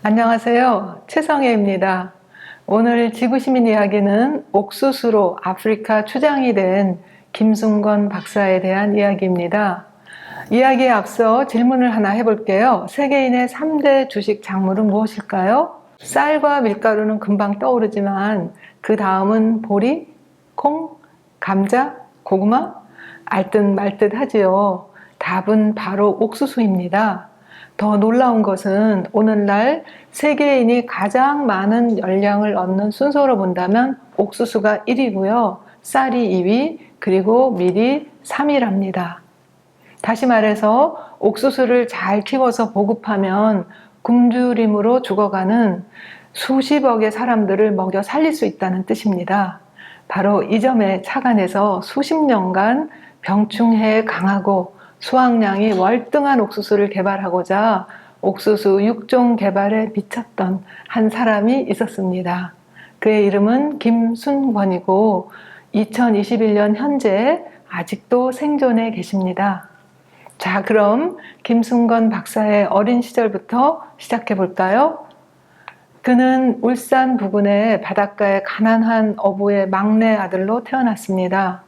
안녕하세요. 최성혜입니다. 오늘 지구시민 이야기는 옥수수로 아프리카 추장이 된 김순건 박사에 대한 이야기입니다. 이야기에 앞서 질문을 하나 해볼게요. 세계인의 3대 주식 작물은 무엇일까요? 쌀과 밀가루는 금방 떠오르지만 그 다음은 보리, 콩, 감자, 고구마? 알듯 말듯 하지요. 답은 바로 옥수수입니다. 더 놀라운 것은 오늘날 세계인이 가장 많은 열량을 얻는 순서로 본다면 옥수수가 1위고요. 쌀이 2위, 그리고 밀이 3위랍니다. 다시 말해서 옥수수를 잘 키워서 보급하면 굶주림으로 죽어가는 수십억의 사람들을 먹여 살릴 수 있다는 뜻입니다. 바로 이 점에 착안해서 수십 년간 병충해에 강하고 수확량이 월등한 옥수수를 개발하고자 옥수수 육종 개발에 미쳤던 한 사람이 있었습니다. 그의 이름은 김순권이고 2021년 현재 아직도 생존해 계십니다. 자, 그럼 김순건 박사의 어린 시절부터 시작해 볼까요? 그는 울산 부근의 바닷가의 가난한 어부의 막내 아들로 태어났습니다.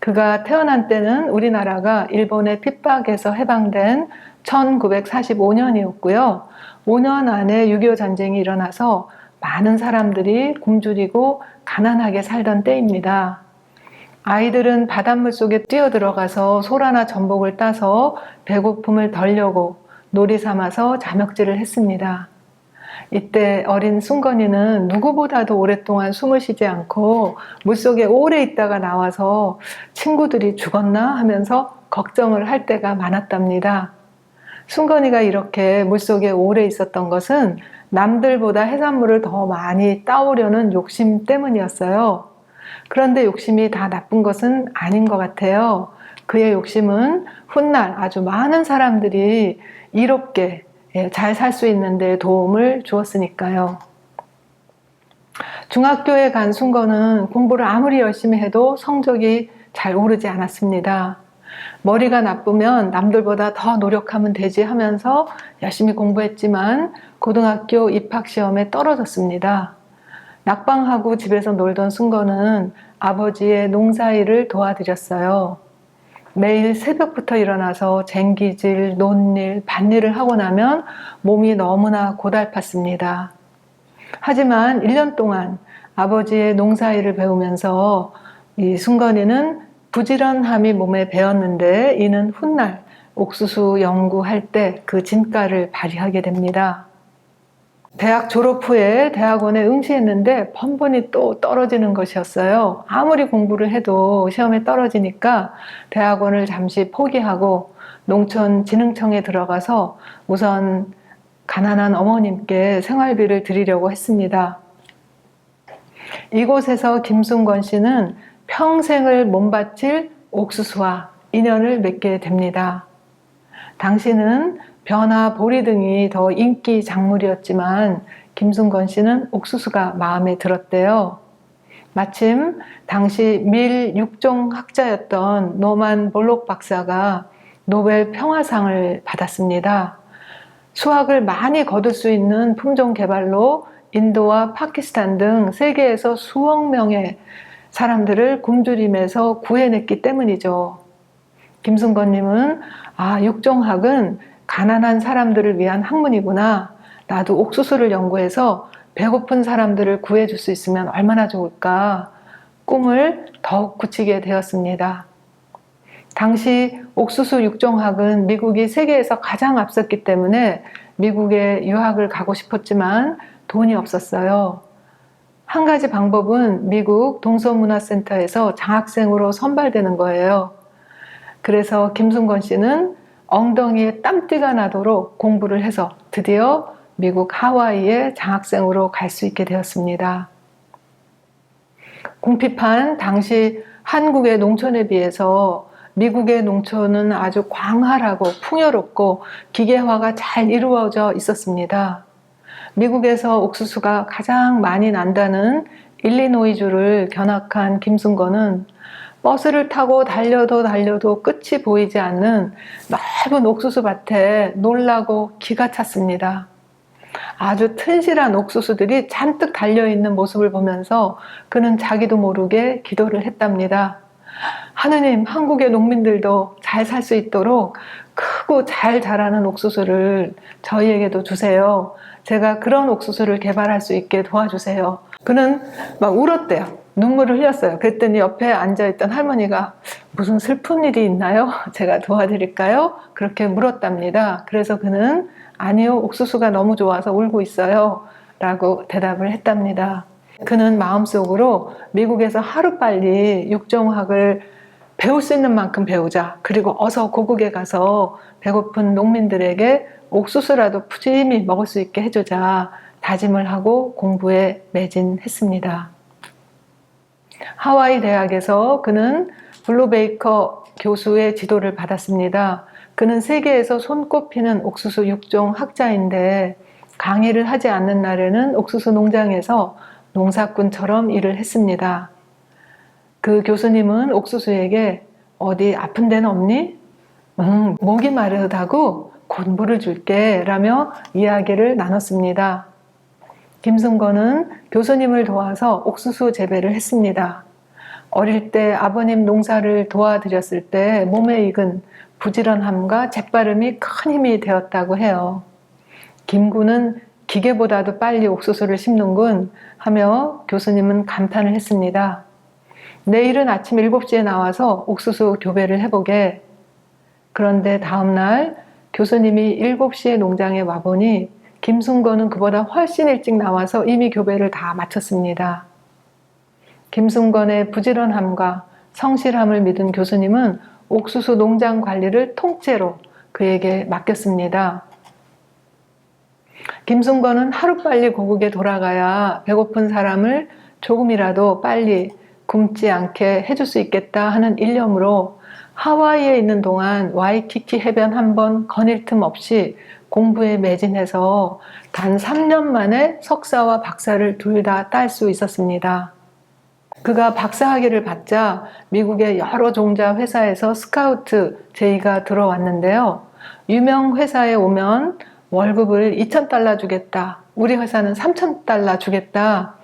그가 태어난 때는 우리나라가 일본의 핍박에서 해방된 1945년이었고요. 5년 안에 6.25 전쟁이 일어나서 많은 사람들이 굶주리고 가난하게 살던 때입니다. 아이들은 바닷물 속에 뛰어들어가서 소라나 전복을 따서 배고픔을 덜려고 놀이 삼아서 자먹질을 했습니다. 이때 어린 순건이는 누구보다도 오랫동안 숨을 쉬지 않고 물속에 오래 있다가 나와서 친구들이 죽었나 하면서 걱정을 할 때가 많았답니다. 순건이가 이렇게 물속에 오래 있었던 것은 남들보다 해산물을 더 많이 따오려는 욕심 때문이었어요. 그런데 욕심이 다 나쁜 것은 아닌 것 같아요. 그의 욕심은 훗날 아주 많은 사람들이 이롭게 예, 잘 살 수 있는데 도움을 주었으니까요. 중학교에 간 순거는 공부를 아무리 열심히 해도 성적이 잘 오르지 않았습니다. 머리가 나쁘면 남들보다 더 노력하면 되지 하면서 열심히 공부했지만 고등학교 입학시험에 떨어졌습니다. 낙방하고 집에서 놀던 순거는 아버지의 농사일을 도와드렸어요. 매일 새벽부터 일어나서 쟁기질, 논일, 밭일을 하고 나면 몸이 너무나 고달팠습니다. 하지만 1년 동안 아버지의 농사일을 배우면서 이 순건이는 부지런함이 몸에 배었는데 이는 훗날 옥수수 연구할 때 그 진가를 발휘하게 됩니다. 대학 졸업 후에 대학원에 응시했는데 번번이 또 떨어지는 것이었어요. 아무리 공부를 해도 시험에 떨어지니까 대학원을 잠시 포기하고 농촌진흥청에 들어가서 우선 가난한 어머님께 생활비를 드리려고 했습니다. 이곳에서 김순권 씨는 평생을 몸바칠 옥수수와 인연을 맺게 됩니다. 당시는 벼나 보리 등이 더 인기 작물이었지만 김순건 씨는 옥수수가 마음에 들었대요. 마침 당시 밀 육종 학자였던 노만 볼록 박사가 노벨 평화상을 받았습니다. 수확을 많이 거둘 수 있는 품종 개발로 인도와 파키스탄 등 세계에서 수억 명의 사람들을 굶주림에서 구해냈기 때문이죠. 김순건님은 아 육종학은 가난한 사람들을 위한 학문이구나. 나도 옥수수를 연구해서 배고픈 사람들을 구해줄 수 있으면 얼마나 좋을까. 꿈을 더욱 굳히게 되었습니다. 당시 옥수수 육종학은 미국이 세계에서 가장 앞섰기 때문에 미국에 유학을 가고 싶었지만 돈이 없었어요. 한 가지 방법은 미국 동서문화센터에서 장학생으로 선발되는 거예요. 그래서 김순건 씨는 엉덩이에 땀띠가 나도록 공부를 해서 드디어 미국 하와이에 장학생으로 갈 수 있게 되었습니다. 궁핍한 당시 한국의 농촌에 비해서 미국의 농촌은 아주 광활하고 풍요롭고 기계화가 잘 이루어져 있었습니다. 미국에서 옥수수가 가장 많이 난다는 일리노이주를 견학한 김순건은 버스를 타고 달려도 달려도 끝이 보이지 않는 넓은 옥수수 밭에 놀라고 기가 찼습니다. 아주 튼실한 옥수수들이 잔뜩 달려있는 모습을 보면서 그는 자기도 모르게 기도를 했답니다. 하느님, 한국의 농민들도 잘 살 수 있도록 크고 잘 자라는 옥수수를 저희에게도 주세요. 제가 그런 옥수수를 개발할 수 있게 도와주세요. 그는 막 울었대요. 눈물을 흘렸어요. 그랬더니 옆에 앉아있던 할머니가 무슨 슬픈 일이 있나요? 제가 도와드릴까요? 그렇게 물었답니다. 그래서 그는 아니요, 옥수수가 너무 좋아서 울고 있어요. 라고 대답을 했답니다. 그는 마음속으로 미국에서 하루빨리 육종학을 배울 수 있는 만큼 배우자. 그리고 어서 고국에 가서 배고픈 농민들에게 옥수수라도 푸짐히 먹을 수 있게 해주자. 다짐을 하고 공부에 매진했습니다. 하와이 대학에서 그는 블루베이커 교수의 지도를 받았습니다. 그는 세계에서 손꼽히는 옥수수 육종 학자인데 강의를 하지 않는 날에는 옥수수 농장에서 농사꾼처럼 일을 했습니다. 그 교수님은 옥수수에게 어디 아픈 데는 없니? 음, 목이 마르다고 곤보를 줄게 라며 이야기를 나눴습니다. 김승건은 교수님을 도와서 옥수수 재배를 했습니다. 어릴 때 아버님 농사를 도와드렸을 때 몸에 익은 부지런함과 재빠름이 큰 힘이 되었다고 해요. 김구는 기계보다도 빨리 옥수수를 심는군 하며 교수님은 감탄을 했습니다. 내일은 아침 7시에 나와서 옥수수 교배를 해보게. 그런데 다음날 교수님이 7시에 농장에 와보니 김순건은 그보다 훨씬 일찍 나와서 이미 교배를 다 마쳤습니다. 김순건의 부지런함과 성실함을 믿은 교수님은 옥수수 농장 관리를 통째로 그에게 맡겼습니다. 김순건은 하루빨리 고국에 돌아가야 배고픈 사람을 조금이라도 빨리 굶지 않게 해줄 수 있겠다 하는 일념으로 하와이에 있는 동안 와이키키 해변 한 번 거닐 틈 없이 공부에 매진해서 단 3년 만에 석사와 박사를 둘 다 딸 수 있었습니다. 그가 박사 학위를 받자 미국의 여러 종자 회사에서 스카우트 제의가 들어왔는데요. 유명 회사에 오면 월급을 2,000달러 주겠다. 우리 회사는 3,000달러 주겠다.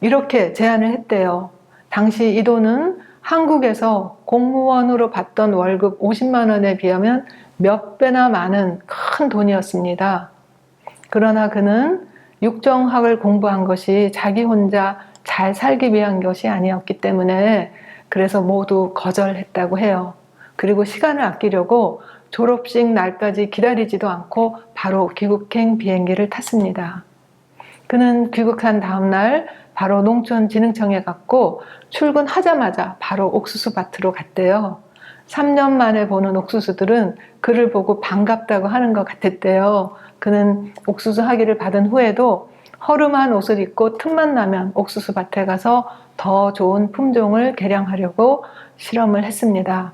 이렇게 제안을 했대요. 당시 이 돈은 한국에서 공무원으로 받던 월급 50만 원에 비하면 몇 배나 많은 큰 돈이었습니다. 그러나 그는 육정학을 공부한 것이 자기 혼자 잘 살기 위한 것이 아니었기 때문에 그래서 모두 거절했다고 해요. 그리고 시간을 아끼려고 졸업식 날까지 기다리지도 않고 바로 귀국행 비행기를 탔습니다. 그는 귀국한 다음날 바로 농촌진흥청에 갔고 출근하자마자 바로 옥수수 밭으로 갔대요. 3년 만에 보는 옥수수들은 그를 보고 반갑다고 하는 것 같았대요. 그는 옥수수 학위를 받은 후에도 허름한 옷을 입고 틈만 나면 옥수수 밭에 가서 더 좋은 품종을 개량하려고 실험을 했습니다.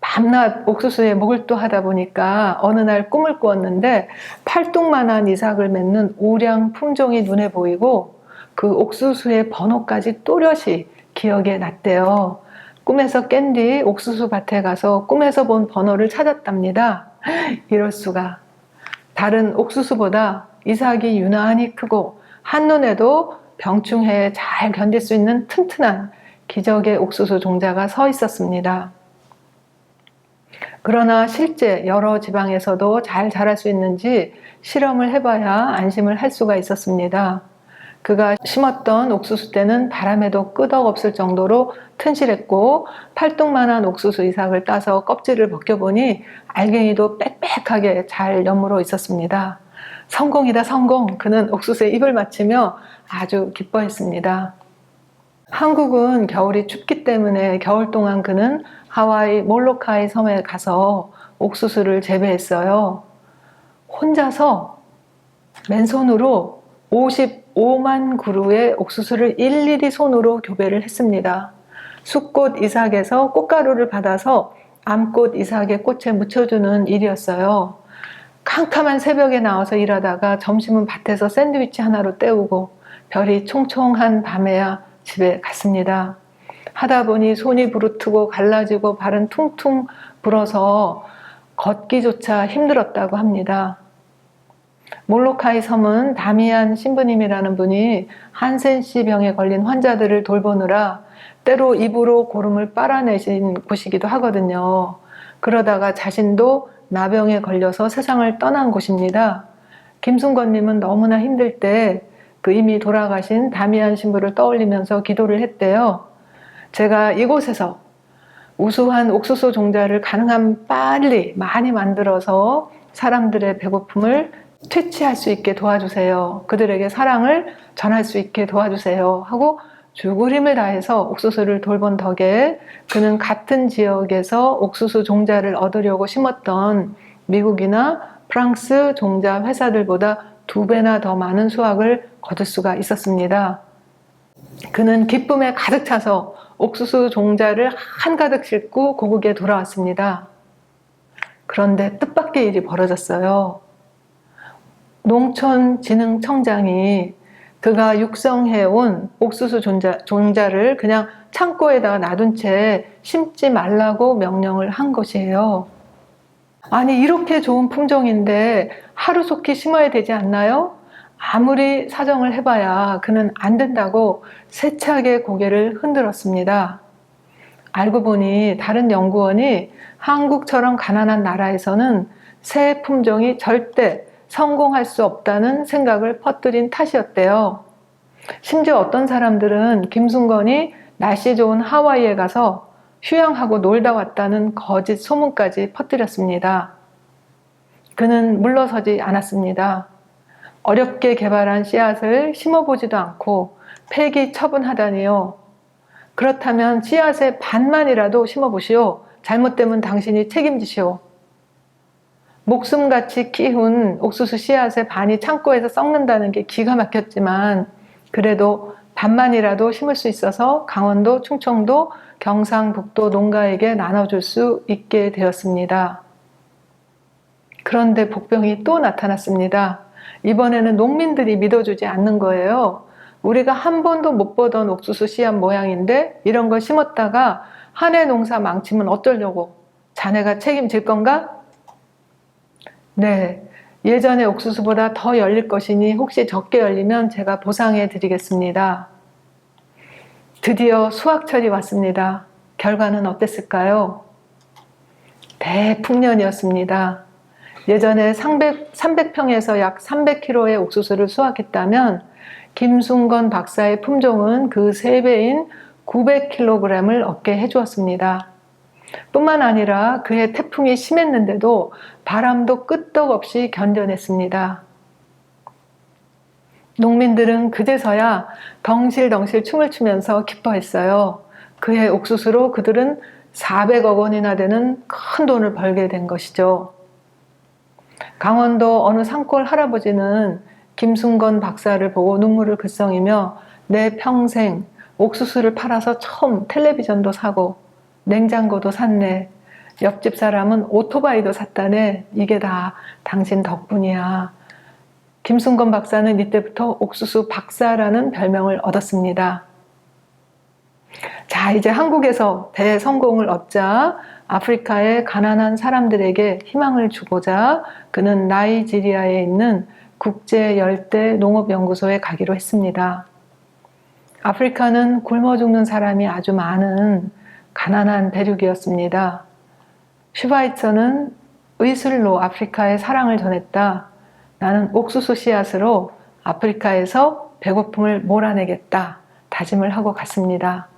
밤낮 옥수수에 목을 또 하다 보니까 어느 날 꿈을 꾸었는데 팔뚝만한 이삭을 맺는 우량 품종이 눈에 보이고 그 옥수수의 번호까지 또렷이 기억에 났대요. 꿈에서 깬 뒤 옥수수 밭에 가서 꿈에서 본 번호를 찾았답니다. 이럴 수가. 다른 옥수수보다 이삭이 유난히 크고 한눈에도 병충해에 잘 견딜 수 있는 튼튼한 기적의 옥수수 종자가 서 있었습니다. 그러나 실제 여러 지방에서도 잘 자랄 수 있는지 실험을 해봐야 안심을 할 수가 있었습니다. 그가 심었던 옥수수 때는 바람에도 끄덕없을 정도로 튼실했고 팔뚝만한 옥수수 이삭을 따서 껍질을 벗겨보니 알갱이도 빽빽하게 잘 여물어 있었습니다. 성공이다 성공! 그는 옥수수에 입을 맞추며 아주 기뻐했습니다. 한국은 겨울이 춥기 때문에 겨울 동안 그는 하와이 몰로카이 섬에 가서 옥수수를 재배했어요. 혼자서 맨손으로 55만 그루의 옥수수를 일일이 손으로 교배를 했습니다. 숫꽃 이삭에서 꽃가루를 받아서 암꽃 이삭의 꽃에 묻혀주는 일이었어요. 캄캄한 새벽에 나와서 일하다가 점심은 밭에서 샌드위치 하나로 때우고 별이 총총한 밤에야 집에 갔습니다. 하다 보니 손이 부르트고 갈라지고 발은 퉁퉁 불어서 걷기조차 힘들었다고 합니다. 몰로카이 섬은 다미안 신부님이라는 분이 한센씨 병에 걸린 환자들을 돌보느라 때로 입으로 고름을 빨아내신 곳이기도 하거든요. 그러다가 자신도 나병에 걸려서 세상을 떠난 곳입니다. 김순건님은 너무나 힘들 때 그 이미 돌아가신 다미안 신부를 떠올리면서 기도를 했대요. 제가 이곳에서 우수한 옥수수 종자를 가능한 빨리 많이 만들어서 사람들의 배고픔을 퇴치할 수 있게 도와주세요. 그들에게 사랑을 전할 수 있게 도와주세요. 하고 죽을 힘을 다해서 옥수수를 돌본 덕에 그는 같은 지역에서 옥수수 종자를 얻으려고 심었던 미국이나 프랑스 종자 회사들보다 두 배나 더 많은 수확을 거둘 수가 있었습니다. 그는 기쁨에 가득 차서 옥수수 종자를 한가득 싣고 고국에 돌아왔습니다. 그런데 뜻밖의 일이 벌어졌어요. 농촌진흥청장이 그가 육성해온 옥수수 종자, 종자를 그냥 창고에다가 놔둔 채 심지 말라고 명령을 한 것이에요. 아니, 이렇게 좋은 품종인데 하루속히 심어야 되지 않나요? 아무리 사정을 해봐야 그는 안 된다고 세차게 고개를 흔들었습니다. 알고 보니 다른 연구원이 한국처럼 가난한 나라에서는 새 품종이 절대 성공할 수 없다는 생각을 퍼뜨린 탓이었대요. 심지어 어떤 사람들은 김순건이 날씨 좋은 하와이에 가서 휴양하고 놀다 왔다는 거짓 소문까지 퍼뜨렸습니다. 그는 물러서지 않았습니다. 어렵게 개발한 씨앗을 심어보지도 않고 폐기 처분하다니요. 그렇다면 씨앗의 반만이라도 심어보시오. 잘못되면 당신이 책임지시오. 목숨같이 키운 옥수수 씨앗의 반이 창고에서 썩는다는 게 기가 막혔지만 그래도 반만이라도 심을 수 있어서 강원도, 충청도, 경상북도 농가에게 나눠줄 수 있게 되었습니다. 그런데 복병이 또 나타났습니다. 이번에는 농민들이 믿어주지 않는 거예요. 우리가 한 번도 못 보던 옥수수 씨앗 모양인데 이런 걸 심었다가 한 해 농사 망치면 어쩌려고? 자네가 책임질 건가? 네. 예전에 옥수수보다 더 열릴 것이니 혹시 적게 열리면 제가 보상해 드리겠습니다. 드디어 수확철이 왔습니다. 결과는 어땠을까요? 대풍년이었습니다. 예전에 300, 300평에서 약 300kg의 옥수수를 수확했다면 김순건 박사의 품종은 그 3배인 900kg을 얻게 해주었습니다. 뿐만 아니라 그해 태풍이 심했는데도 바람도 끄떡없이 견뎌냈습니다. 농민들은 그제서야 덩실덩실 춤을 추면서 기뻐했어요. 그해 옥수수로 그들은 400억 원이나 되는 큰 돈을 벌게 된 것이죠. 강원도 어느 산골 할아버지는 김순건 박사를 보고 눈물을 글썽이며 내 평생 옥수수를 팔아서 처음 텔레비전도 사고 냉장고도 샀네. 옆집 사람은 오토바이도 샀다네. 이게 다 당신 덕분이야. 김순건 박사는 이때부터 옥수수 박사라는 별명을 얻었습니다. 자, 이제 한국에서 대성공을 얻자 아프리카의 가난한 사람들에게 희망을 주고자 그는 나이지리아에 있는 국제 열대 농업연구소에 가기로 했습니다. 아프리카는 굶어 죽는 사람이 아주 많은 가난한 대륙이었습니다. 슈바이처는 의술로 아프리카에 사랑을 전했다. 나는 옥수수 씨앗으로 아프리카에서 배고픔을 몰아내겠다. 다짐을 하고 갔습니다.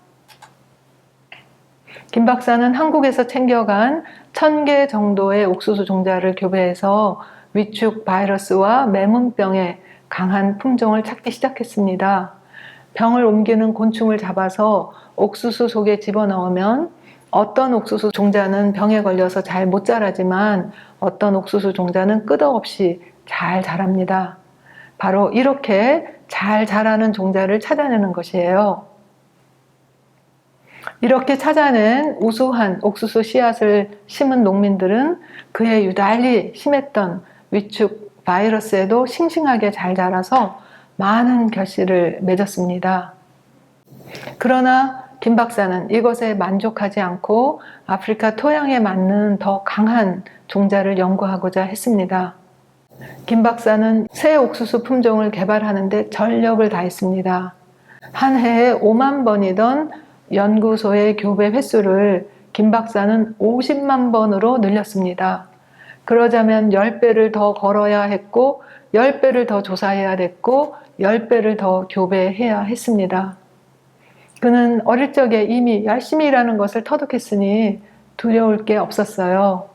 김 박사는 한국에서 챙겨간 천 개 정도의 옥수수 종자를 교배해서 위축 바이러스와 매문병의 강한 품종을 찾기 시작했습니다. 병을 옮기는 곤충을 잡아서 옥수수 속에 집어넣으면 어떤 옥수수 종자는 병에 걸려서 잘 못 자라지만 어떤 옥수수 종자는 끄덕없이 잘 자랍니다. 바로 이렇게 잘 자라는 종자를 찾아내는 것이에요. 이렇게 찾아낸 우수한 옥수수 씨앗을 심은 농민들은 그해 유달리 심했던 위축 바이러스에도 싱싱하게 잘 자라서 많은 결실을 맺었습니다. 그러나 김 박사는 이것에 만족하지 않고 아프리카 토양에 맞는 더 강한 종자를 연구하고자 했습니다. 김 박사는 새 옥수수 품종을 개발하는데 전력을 다했습니다. 한 해에 5만 번이던 연구소의 교배 횟수를 김 박사는 50만 번으로 늘렸습니다. 그러자면 10배를 더 걸어야 했고, 10배를 더 조사해야 됐고, 10배를 더 교배해야 했습니다. 그는 어릴 적에 이미 열심히 일하는 것을 터득했으니 두려울 게 없었어요.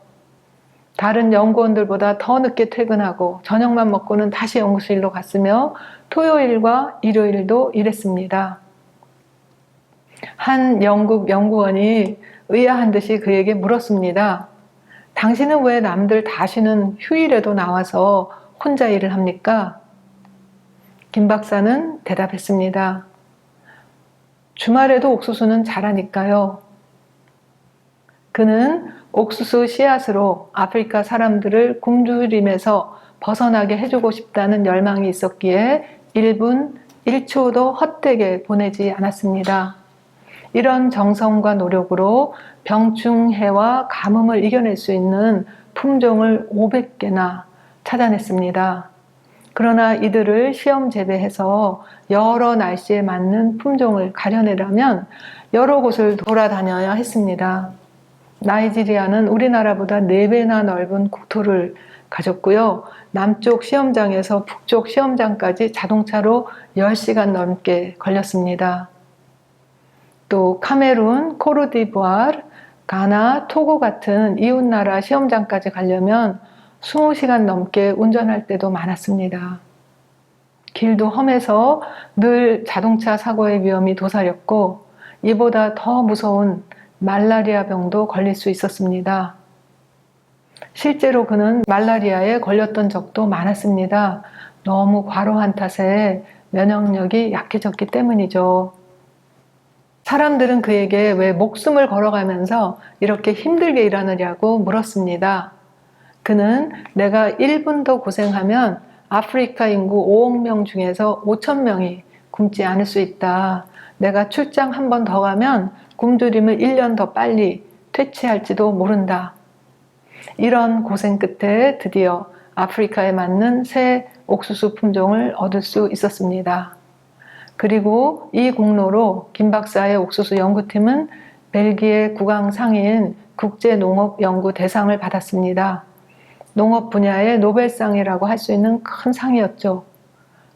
다른 연구원들보다 더 늦게 퇴근하고 저녁만 먹고는 다시 연구실로 갔으며 토요일과 일요일도 일했습니다. 한 영국 연구원이 의아한 듯이 그에게 물었습니다. 당신은 왜 남들 다 쉬는 휴일에도 나와서 혼자 일을 합니까? 김 박사는 대답했습니다. 주말에도 옥수수는 자라니까요. 그는 옥수수 씨앗으로 아프리카 사람들을 굶주림에서 벗어나게 해주고 싶다는 열망이 있었기에 1분 1초도 헛되게 보내지 않았습니다. 이런 정성과 노력으로 병충해와 가뭄을 이겨낼 수 있는 품종을 500개나 찾아냈습니다. 그러나 이들을 시험 재배해서 여러 날씨에 맞는 품종을 가려내려면 여러 곳을 돌아다녀야 했습니다. 나이지리아는 우리나라보다 4배나 넓은 국토를 가졌고요. 남쪽 시험장에서 북쪽 시험장까지 자동차로 10시간 넘게 걸렸습니다. 또 카메룬, 코르디부아르, 가나, 토고 같은 이웃나라 시험장까지 가려면 20시간 넘게 운전할 때도 많았습니다. 길도 험해서 늘 자동차 사고의 위험이 도사렸고 이보다 더 무서운 말라리아 병도 걸릴 수 있었습니다. 실제로 그는 말라리아에 걸렸던 적도 많았습니다. 너무 과로한 탓에 면역력이 약해졌기 때문이죠. 사람들은 그에게 왜 목숨을 걸어가면서 이렇게 힘들게 일하느냐고 물었습니다. 그는 내가 1분도 고생하면 아프리카 인구 5억 명 중에서 5천 명이 굶지 않을 수 있다. 내가 출장 한 번 더 가면 굶주림을 1년 더 빨리 퇴치할지도 모른다. 이런 고생 끝에 드디어 아프리카에 맞는 새 옥수수 품종을 얻을 수 있었습니다. 그리고 이 공로로 김 박사의 옥수수 연구팀은 벨기에 국왕 상인 국제농업연구 대상을 받았습니다. 농업 분야의 노벨상이라고 할 수 있는 큰 상이었죠.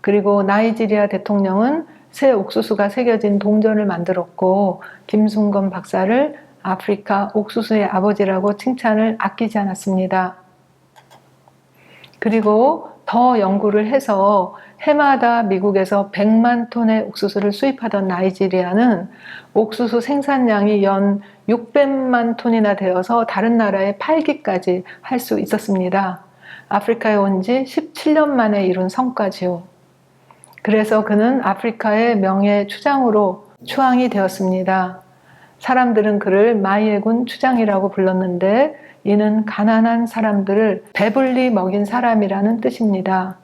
그리고 나이지리아 대통령은 새 옥수수가 새겨진 동전을 만들었고 김순건 박사를 아프리카 옥수수의 아버지라고 칭찬을 아끼지 않았습니다. 그리고 더 연구를 해서 해마다 미국에서 100만 톤의 옥수수를 수입하던 나이지리아는 옥수수 생산량이 연 600만 톤이나 되어서 다른 나라에 팔기까지 할 수 있었습니다. 아프리카에 온 지 17년 만에 이룬 성과지요. 그래서 그는 아프리카의 명예 추장으로 추앙이 되었습니다. 사람들은 그를 마이에군 추장이라고 불렀는데 이는 가난한 사람들을 배불리 먹인 사람이라는 뜻입니다.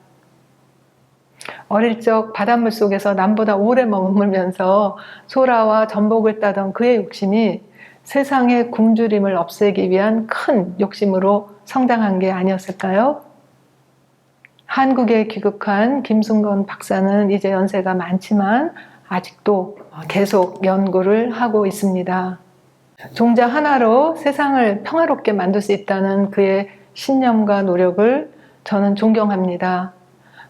어릴 적 바닷물 속에서 남보다 오래 머물면서 소라와 전복을 따던 그의 욕심이 세상의 굶주림을 없애기 위한 큰 욕심으로 성장한 게 아니었을까요? 한국에 귀국한 김순건 박사는 이제 연세가 많지만 아직도 계속 연구를 하고 있습니다. 종자 하나로 세상을 평화롭게 만들 수 있다는 그의 신념과 노력을 저는 존경합니다.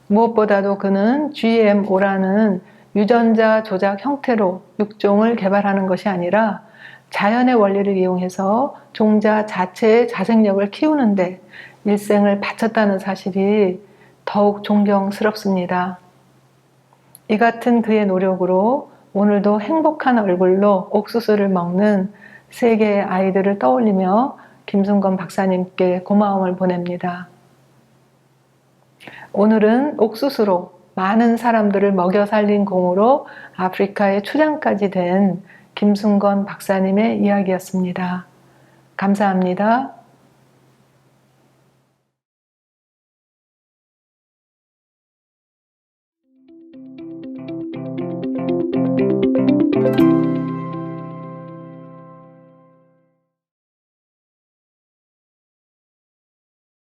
무엇보다도 그는 GMO라는 유전자 조작 형태로 육종을 개발하는 것이 아니라 자연의 원리를 이용해서 종자 자체의 자생력을 키우는데 일생을 바쳤다는 사실이 더욱 존경스럽습니다. 이 같은 그의 노력으로 오늘도 행복한 얼굴로 옥수수를 먹는 세계의 아이들을 떠올리며 김순건 박사님께 고마움을 보냅니다. 오늘은 옥수수로 많은 사람들을 먹여 살린 공으로 아프리카의 추장까지 된 김순건 박사님의 이야기였습니다. 감사합니다.